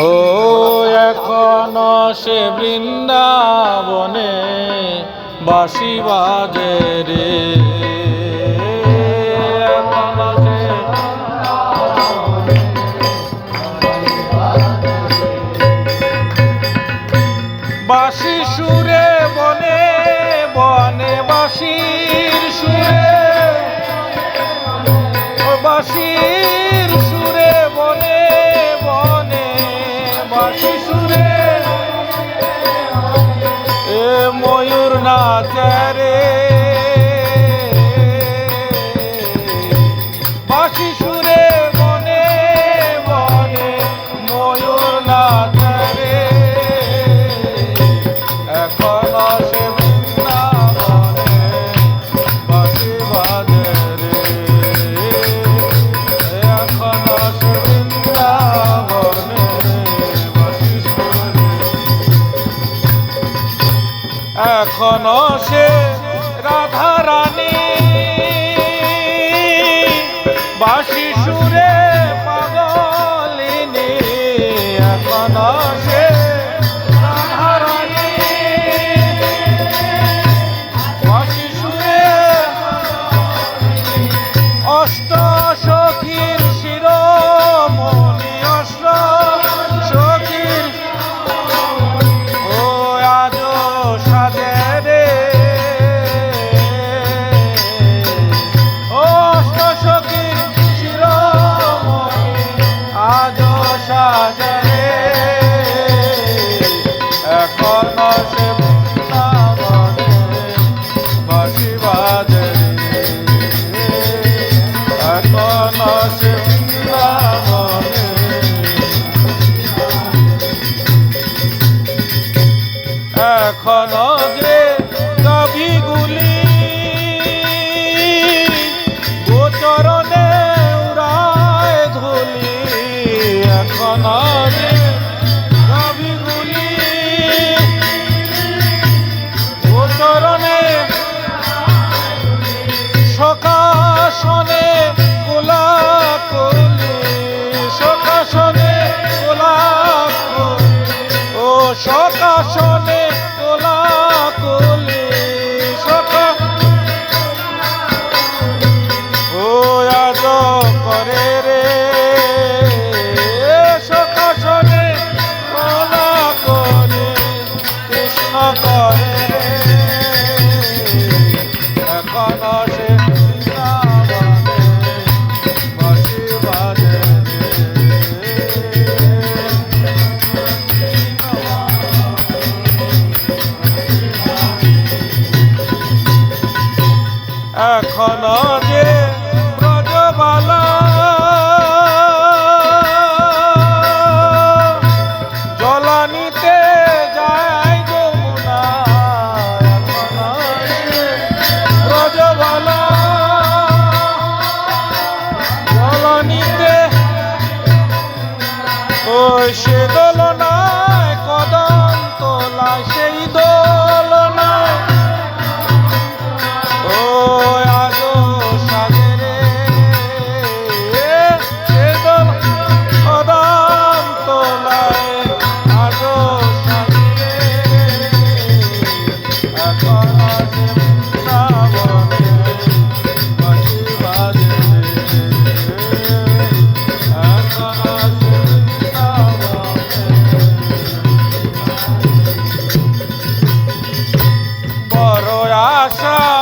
ও এখন সে বৃন্দাবনে বাসি বাজে রে। বনে বনে বাসির সুরে। বাসির চরে বাসিস nós সকাশনে গোলাপ ও achar.